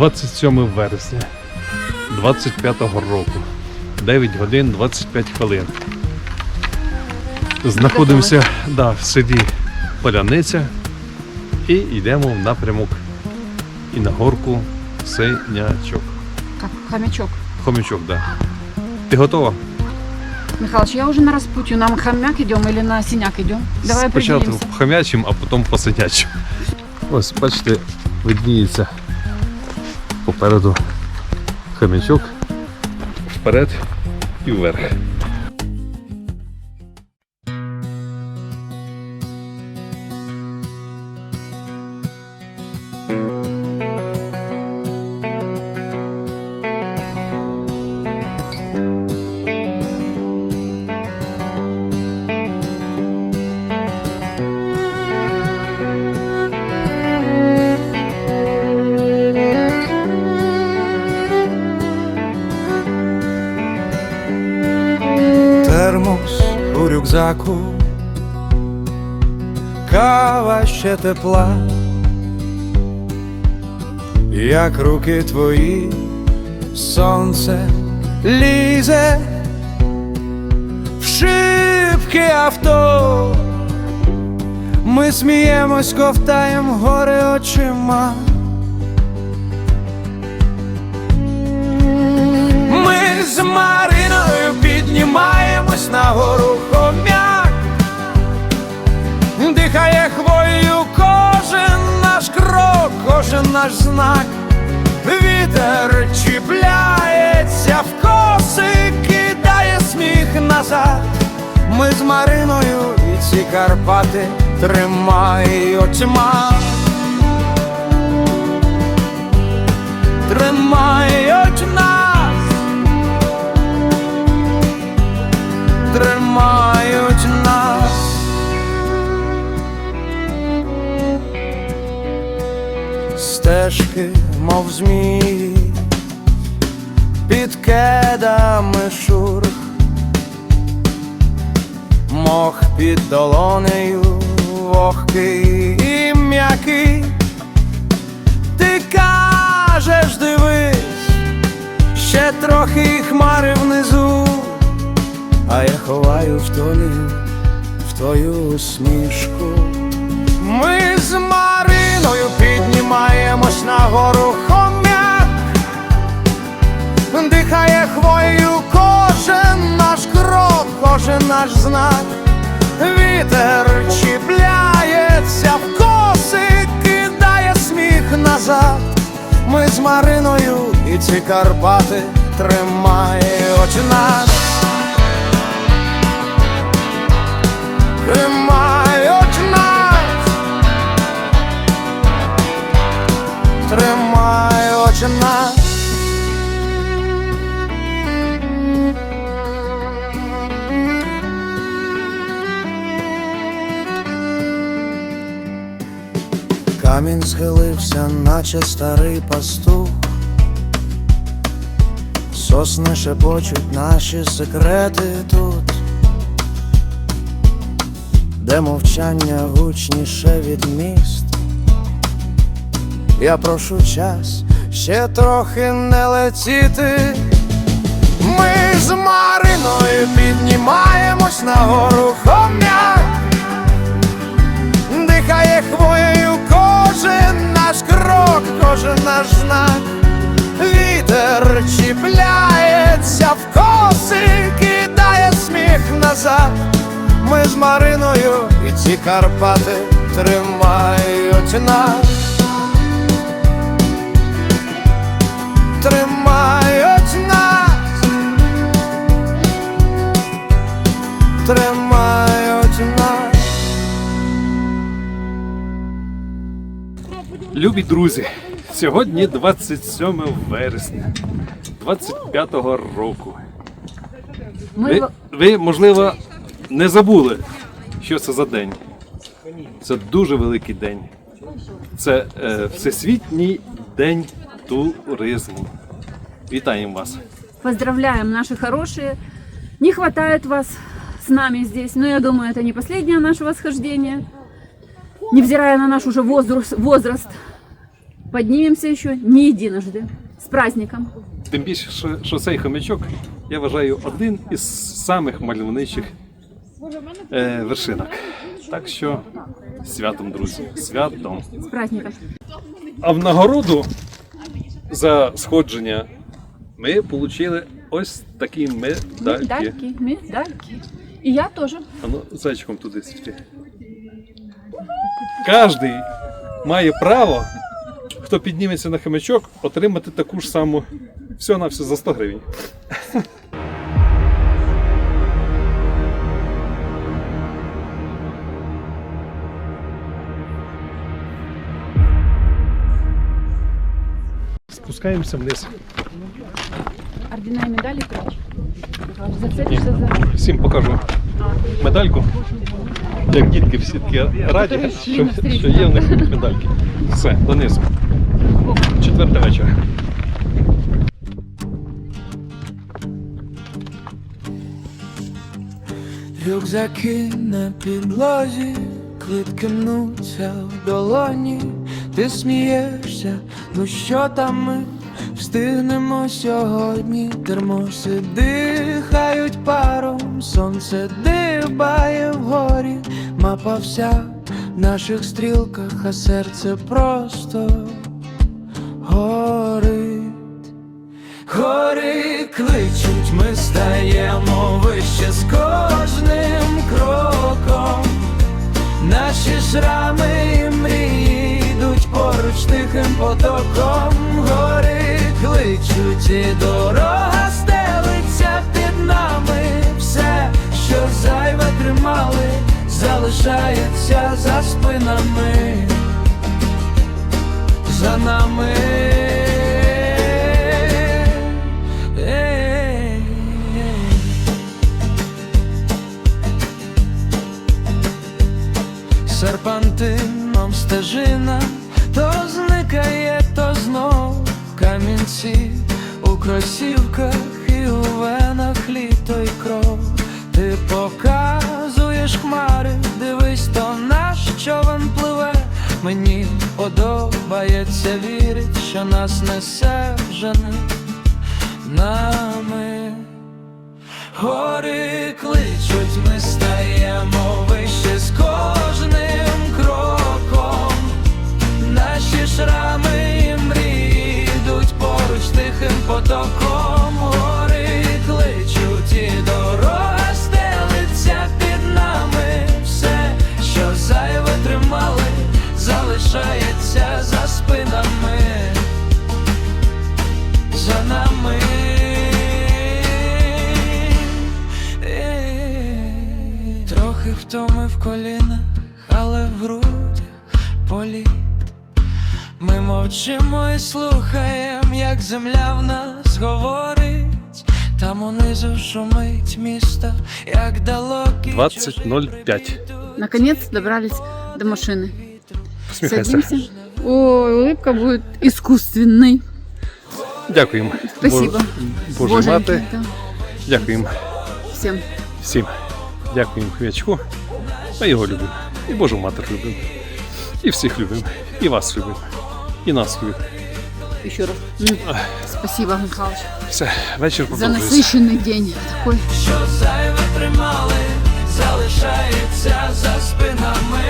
27 вересня 25-го року. 9 годин 25 хвилин. Знаходимося да, в селі Поляниця і йдемо в напрямок і на горку Синячок. Хомячок. Хомячок, да. Ти готова? Михалыч, я уже на распутью. Нам хомяк идем или на синяк идем? Давай Спочатку хомячим, а потім по синячим. Ось, бачите, видніється попереду хомячок, вперед і вверх. Рюкзаку, кава ще тепла, як руки твої, сонце лізе в шибки авто. Ми сміємось, ковтаєм горе очима. Ми з Мариною піднімаємось на гору хом'як, дихає хвоєю кожен наш крок, кожен наш знак, вітер чіпляється в коси, кидає сміх назад. Ми з Мариною і ці Карпати тримають очима. Тримають тримають нас. Стежки, мов змії, під кедами шурх, мох під долонею вогкий і м'який. Ти кажеш, дивись, ще трохи хмари внизу, а я ховаю в толію, в твою усмішку. Ми з Мариною піднімаємось на гору хом'як, дихає хвоєю кожен наш крок, кожен наш знак. Вітер чіпляється в коси, кидає сміх назад. Ми з Мариною і ці Карпати тримають нас. Нас. Камінь схилився, наче старий пастух. Сосни шепочуть наші секрети тут, де мовчання гучніше від міст. Я прошу час ще трохи не летіти. Ми з Мариною піднімаємось на гору хом'як дихає хвоєю кожен наш крок, кожен наш знак. Вітер чіпляється в коси, кидає сміх назад. Ми з Мариною і ці Карпати тримають нас. Тримають нас. Тримають нас. Любі друзі, сьогодні 27 вересня 25-го року. Ви, ви, можливо, не забули, що це за день. Це дуже великий день. Це е, Всесвітній день туризму. Вітаємо вас! поздравляем, наши хорошие. Не хватает вас с нами здесь, но я думаю, это не последнее наше восхождение. Невзирая на наш уже возраст, возраст поднимемся еще не единожды. С праздником! Тим більше, що, цей хомячок, я вважаю, один із самих мальовничих е, вершинок. Так що святом, друзі, святом. С праздником! А в нагороду за сходження ми отримали ось такі медальки. Медальки, медальки. І я теж. А ну, зайчиком туди світи. Кожний має право, хто підніметься на хомячок, отримати таку ж саму все на все за 100 гривень. Спускаємося вниз. Ордена и медали прячь. Зацепишься за... Всім покажу медальку. Як дітки всі такі раді, що, що є в них медальки. Все, донизу. Четверта вечора. Рюкзаки на підлозі, клітки мнуться в долоні, ти смієшся, ну що там ми встигнемо сьогодні, термоси дихають паром, сонце дибає вгорі, мапа вся в наших стрілках, а серце просто горить. Гори кличуть, ми стаємо вище з кожним кроком. Наші шрами і мрії потоком. Гори кличуть, і дорога стелиться під нами. Все, що зайве тримали, залишається за спинами за нами. Серпантином стежина то зникає, то знов камінці у кросівках і у венах літо й кров. Ти показуєш хмари, дивись, то наш човен пливе. Мені подобається вірить, що нас несе жене нами. Гори кличуть, ми стаємо вище з політ. Ми мовчимо і слухаємо, як земля в нас говорить. Там унизу шумить місто, як далекі 20.05. Наконец добрались до машины. Посміхайся. Садимся. Ой, улыбка будет искусственной. Дякуємо. Спасибо. Бо- Боже мати. да. Дякуємо Всем. всім. Дякуємо хвячку. Ми його любимо. І Божу матір любимо. І всіх любимо. І вас любимо. І нас любимо. Еще раз. Спасибо, Михайлович. Все, вечір За продовжується. день. Такой що зайве тримали, залишається за спинами.